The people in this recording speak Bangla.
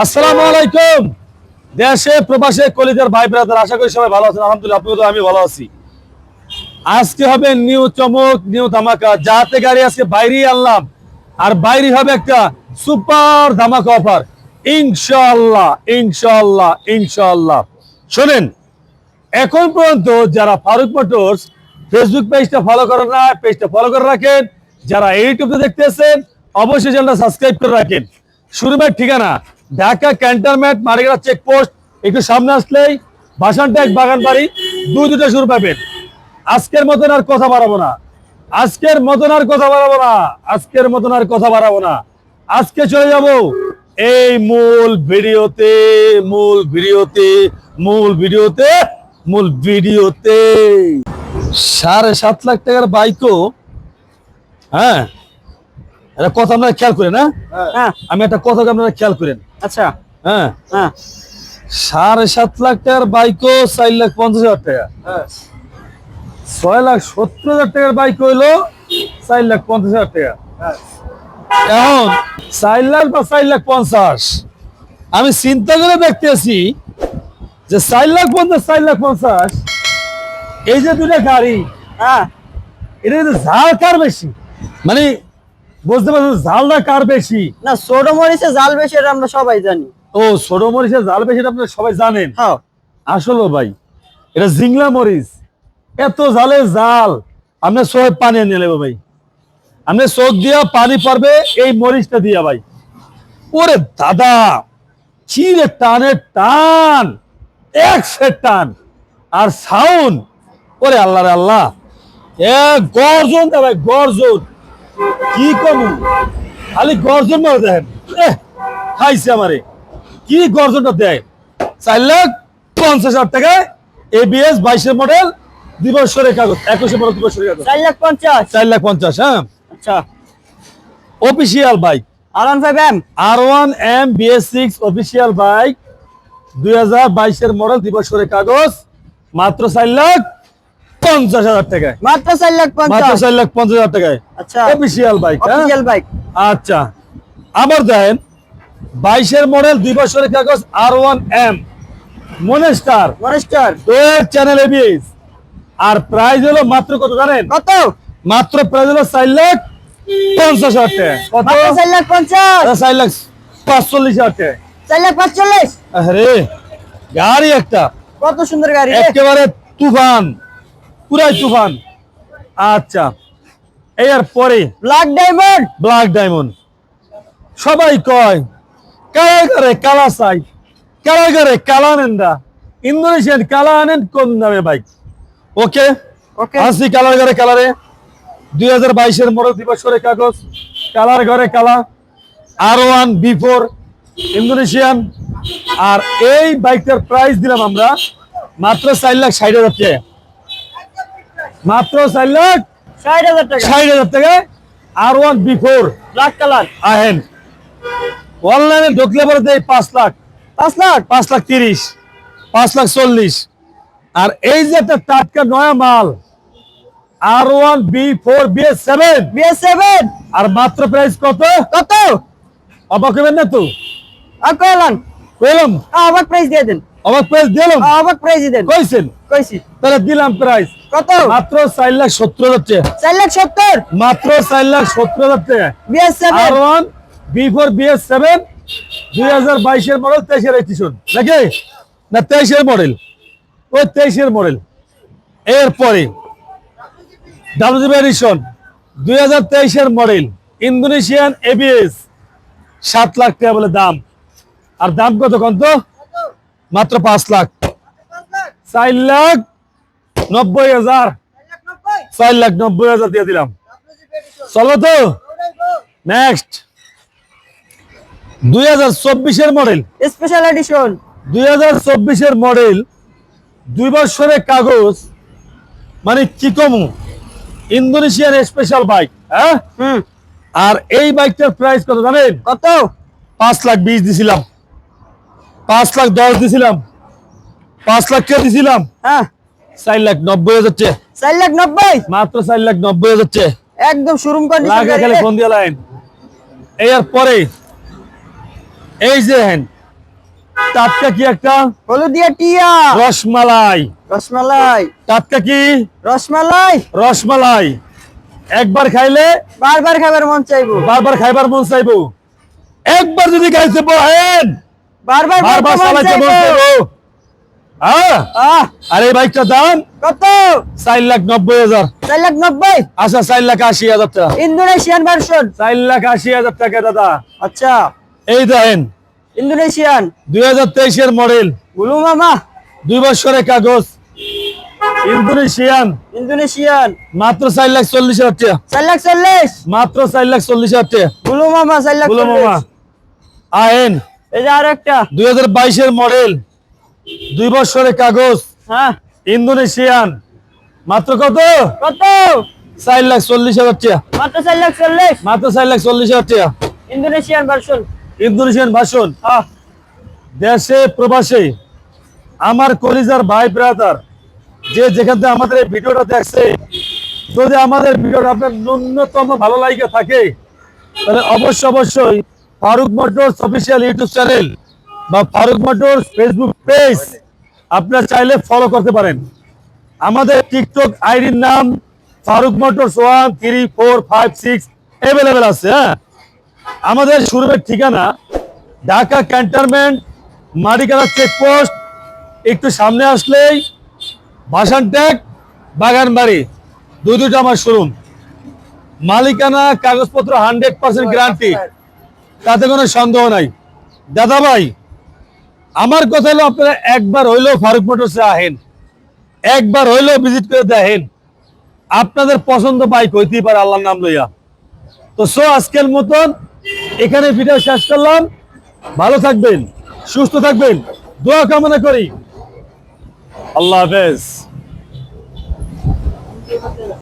আসসালামু আলাইকুম। দেশে, প্রবাসে, কলিজার ভাই ব্রাদার, আশা করি সবাই ভালো আছেন। আলহামদুলিল্লাহ আমি ভালো আছি। আজকে হবে নিউ চমক, নিউ ধামাকা। যাতে গাড়ি আনলাম। আর বাইরে হবে একটা সুপার ধামাকা অফার। ইনশাআল্লাহ ইনশাআল্লাহ ইনশাআল্লাহ। শোনেন, এখন পর্যন্ত যারা ফারুক মোটরস ফেসবুক পেজটা ফলো করেন না, পেজটা ফলো করে রাখেন। যারা ইউটিউবে দেখতেছেন, অবশ্যই চ্যানেলটা সাবস্ক্রাইব করে রাখেন। শুরুমের ঠিকানা? ঢাকা ক্যান্টনমেন্ট মারিগাড়া চেকপোস্ট একটু সামনে আসলেই বাসানটেক বাগান বাড়ি, দুই দুটো শুরু পাবেন। আজকের মতন আর কথা বাড়াবো না। আজকের মতন আর কথা বাড়াবো না। আজকের মতন আর কথা বাড়াবো না। আজকে চলে যাব এই মূল ভিডিওতে মূল ভিডিওতে মূল ভিডিওতে মূল ভিডিওতে। সাড়ে সাত লাখ টাকার বাইকও হ্যাঁ এটা কথা আপনারা খেয়াল করেন হ্যাঁ? হ্যাঁ। আমি একটা কথা আপনারা খেয়াল করেন। আচ্ছা। হ্যাঁ? হ্যাঁ। সাড়ে সাত লাখ টাকার বাইকও চার লাখ পঞ্চাশ হাজার টাকা। ছয় লাখ সত্তর হাজার টাকার বাইক হইল চার লাখ পঞ্চাশ হাজার টাকা। এখন চার লাখ বা চার লাখ পঞ্চাশ আমি চিন্তা করে দেখতেছি যে চার লাখ পঞ্চাশ চার লাখ পঞ্চাশ এই যে দুটা গাড়ি হ্যাঁ। এটা কিন্তু ঝাল কার বেশি? মানে বুঝতে পারছ ঝালটা কার বেশি? না ছোট মরিচে জাল বেশি এটা আমরা সবাই জানি। ও ছোট মরিচের ঝাল বেশি এটা আপনারা সবাই জানেন? হ্যাঁ। আসলে ভাই এটা জিংলা মরিচ। এত জালে জাল আপনি চোখে পানি নিয়ে নেবে ভাই। আপনি চোখ দিয়া পানি পারবে এই মরিচটা দিয়া ভাই। ওরে দাদা চিরে টানে টান এক সেট টান। আর সাউন্ড ওরে আল্লাহ রে আল্লাহ এ গর্জন দে ভাই গর্জন। কি কমু? খালি গর্জন মারে দেখেন। খাইছে আমারে। কি গর্জনটা দেয়? চার লাখ পঞ্চাশ হাজার টাকায় এবিএস বাইশের মডেল দুই বছরের কাগজ একুশে মডেল দুই বছরের কাগজ। চার লাখ পঞ্চাশ। চার লাখ পঞ্চাশ হ্যাঁ? আচ্ছা। Official bike Aran five M R one M BS six official bike দুই হাজার বাইশের মডেল দুই বছরের কাগজ মাত্র চার লাখ পঞ্চাশ হাজার টাকায়। মাত্র চার লাখ মাত্র চার লাখ পঞ্চাশ হাজার টাকায়। আচ্ছা। অফিসিয়াল বাইক অফিসিয়াল বাইক আচ্ছা। আবার দেন বাইশের মডেল দুই বছরের কাগজ R one M monster monster web channel ABS আর প্রাইস হলো মাত্র কত জানেন? কত? মাত্র প্রাইস হলো চার লাখ পঞ্চাশ হাজার টাকা কত? চার লাখ পঞ্চাশ। আরে চার লাখ পাঁচচল্লিশ হাজার টাকা চার লাখ পাঁচচল্লিশ। আরে গাড়ি একটা। কত সুন্দর গাড়ি একেবারে তুফান। পুরাই তুফান। আচ্ছা এর পরে ব্ল্যাক ডায়মন্ড ব্ল্যাক ডায়মন্ড সবাই কয় কারাগারে কালা চাই কারাগারে কালা আনেন দা ইন্দোনেশিয়ান কালা আনেন কোন দামে বাইক ওকে ওকে আসি কালার ঘরে কালারে। দুই হাজার বাইশের মডেল দিবসরে কাগজ কালার ঘরে কালা R one B four Indonesian. আর এই বাইকটার প্রাইস দিলাম আমরা মাত্র চার লাখ ষাট হাজার টাকা। মাত্র চার লাখ ষাট হাজার টাকা। ষাট হাজার টাকা। R one B four black colour আহেন। অনলাইনে ঢুকলে পরে দেয় পাঁচ লাখ। পাঁচ লাখ? পাঁচ লাখ তিরিশ। পাঁচ লাখ চল্লিশ। আর এই যে একটা টাটকা নয়া মাল R one B four B S seven BS seven আর মাত্র প্রাইস কত? কত? অবাক হবেন না তো? আর কয়লান কইলাম? অবাক প্রাইস দিয়ে দেন। অবাক প্রাইস দিলাম? অবাক প্রাইস দেন। কইছেন? কইছি। তাহলে দিলাম প্রাইস কত? মাত্র চার লাখ সত্তর হাজার টাকা। চার লাখ সত্তর? মাত্র চার লাখ সত্তর হাজার টাকা। BS R seven one B four B S seven দুই হাজার বাইশের মডেল তেইশের এডিশন নাকি? না তেইশের মডেল ওই তেইশের মডেল এরপরে ডাব্লিউজিবি এডিশন দুই হাজার তেইশের মডেল ইন্দোনেশিয়ান এবিএস সাত লাখ টাকা বলে দাম। আর দাম কত কত মাত্র পাঁচ লাখ। চার লাখ নব্বই হাজার। চার লাখ নব্বই হাজার দিয়ে দিলাম। চলো তো। নেক্সট দুই হাজার চব্বিশের মডেল স্পেশাল এডিশন দুই হাজার চব্বিশের মডেল দুই বছরের কাগজ। মানে কি কমু ইন্দোনেশিয়ান স্পেশাল বাইক হ্যাঁ? আর এই বাইকটার প্রাইস কত জানেন? কত? পাঁচ লাখ বিশ দিছিলাম। পাঁচ লাখ দশ দিছিলাম। পাঁচ লাখ কে দিছিলাম? হ্যাঁ। চার লাখ নব্বই হাজার চেয়ে চার লাখ নব্বই? মাত্র চার লাখ নব্বই হাজার চেয়ে একদম শোরুম লাগে খালি ফোন দিয়ে লাইন। এর পরে এই যে হেন টাটকা কি একটা? হলুদিয়া টিয়া। রসমালাই। রসমালাই। টাটকা কি? রসমালাই। রসমালাই। একবার খাইলে বারবার খাবার মন চাইব। বারবার খাইবার মন চাইব। একবার যদি খাইতে বহেন বারবার বারবার চালাইতে আহ। আর এই বাইকটার দাম? কত? চার লাখ নব্বই হাজার। চার লাখ নব্বই? আচ্ছা চার লাখ আশি হাজার টাকা। ইন্দোনেশিয়ান ভার্সন চার লাখ আশি হাজার টাকা দাদা। আচ্ছা। এই দেখেন ইন্দোনেশিয়ান। দুই হাজার তেইশের মডেল গুলু মামা। দুই বছরের কাগজ। ইন্দোনেশিয়ান। ইন্দোনেশিয়ান। মাত্র চার লাখ চল্লিশ হাজার টাকা। চার লাখ চল্লিশ? মাত্র চার লাখ চল্লিশ হাজার টাকা। গুলু মামা চার লাখ মামা। আইন এই যে আর একটা। দুই হাজার বাইশের মডেল দুই বছরের কাগজ হ্যাঁ। ইন্দোনেশিয়ান। মাত্র কত? কত? চার লাখ চল্লিশ হাজার টাকা। মাত্র চার লাখ চল্লিশ। মাত্র চার লাখ চল্লিশ হাজার টাকা। ইন্দোনেশিয়ান ভার্সন ইন্দোনেশিয়ান ভাষণ হ্যাঁ। দেশে প্রবাসে আমার কলিজার ভাই ব্রাদার যে যেখান থেকে আমাদের এই ভিডিওটা দেখছে যদি আমাদের ভিডিওটা আপনার ন্যূনতম ভালো লাগে থাকে তাহলে অবশ্যই অবশ্যই Faruk Motors official YouTube channel বা ফারুক মোটরস ফেসবুক পেজ আপনারা চাইলে ফলো করতে পারেন। আমাদের টিকটক আইডির নাম Faruk Motors one three four five six available আছে হ্যাঁ? আমাদের শুরুমের ঠিকানা ঢাকা ক্যান্টনমেন্ট মারিকালা চেকপোস্ট একটু সামনে আসলেই ভাসান ট্যাগ বাগানবাড়ি। দুই দুটো আমার শোরুম মালিকানা কাগজপত্র হান্ড্রেড পার্সেন্ট গ্যারান্টি তাতে কোনো সন্দেহ নাই। দাদা ভাই, আমার কথা হলো আপনারা একবার হইলেও ফারুক মোটরসে আহেন। একবার হইলেও ভিজিট করে দেখেন। আপনাদের পছন্দ বাইক হইতেই পারে আল্লাহর নাম লইয়া। তো সো আজকের মতন এখানে ভিডিও শেষ করলাম। ভালো থাকবেন, সুস্থ থাকবেন। দোয়া কামনা করি। আল্লাহ হাফেজ।